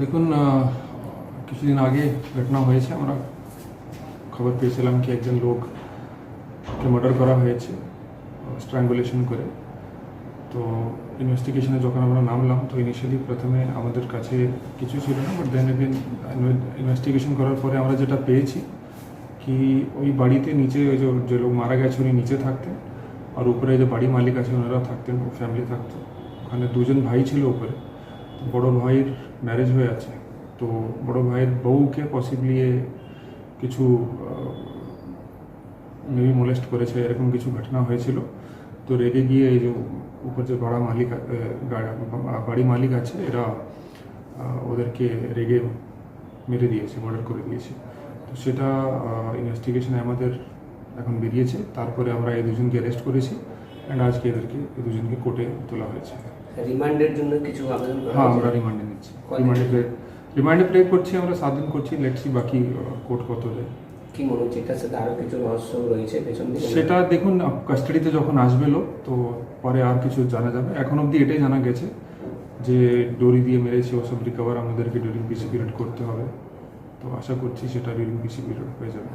দেখুন কিছুদিন আগে ঘটনা হয়েছে। আমরা খবর পেয়েছিলাম কি একজন লোককে মার্ডার করা হয়েছে স্ট্র্যাঙ্গুলেশন করে। তো ইনভেস্টিগেশনে যখন আমরা নামলাম, তো ইনিশিয়ালি প্রথমে আমাদের কাছে কিছু ছিল না বাট দেন এগেন ইনভেস্টিগেশন করার পরে আমরা যেটা পেয়েছি কি ওই বাড়িতে নিচে ওই যে লোক মারা গেছে, উনি নিচে থাকতেন। আর উপরে যে বাড়ি মালিক আছে ওনারা থাকতেন ও ফ্যামিলি থাকতো। ওখানে দুজন ভাই ছিল উপরে। বড় ভাইয়ের ম্যারেজ হয়ে আছে। তো বড় ভাইয়ের বউকে পসিবলি কিছু মেবি মোলেস্ট করেছে, এরকম কিছু ঘটনা হয়েছিল। তো রেগে গিয়ে এই যে উপর যে ভাড়া মালিক বাড়ি মালিক আছে, এরা ওদেরকে রেগে মেরে দিয়েছে মার্ডার করে দিয়েছে। তো সেটা ইনভেস্টিগেশনে আমাদের এখন বেরিয়েছে। তারপরে আমরা এই দুজনকে অ্যারেস্ট করেছি। অ্যান্ড আজকে এদেরকে এই দুজনকে কোর্টে তোলা হয়েছে। রিমান্ডের জন্য কিছু আবেদন হ্যাঁ আমরা রিমান্ডে নিচ্ছি? রিমান্ডে রিমান্ডে প্রে করছি আমরা সাত দিন করছি লেটসি বাকি কোর্ট কত দেয় কি মনে হচ্ছে? এটার সাথে আরও কিছু রহস্য রয়েছে পেছন দিকে? সেটা দেখুন কাস্টাডিতে যখন আসবে লোক তো পরে আর কিছু জানা যাবে। এখন অবধি এটাই জানা গেছে যে দড়ি দিয়ে মেরেছে ওসব রিকভার আমাদেরকে ডিউরিং পিসি পিরিয়ড করতে হবে। তো আশা করছি সেটা ডিউরিং পিসি পিরিয়ড হয়ে যাবে।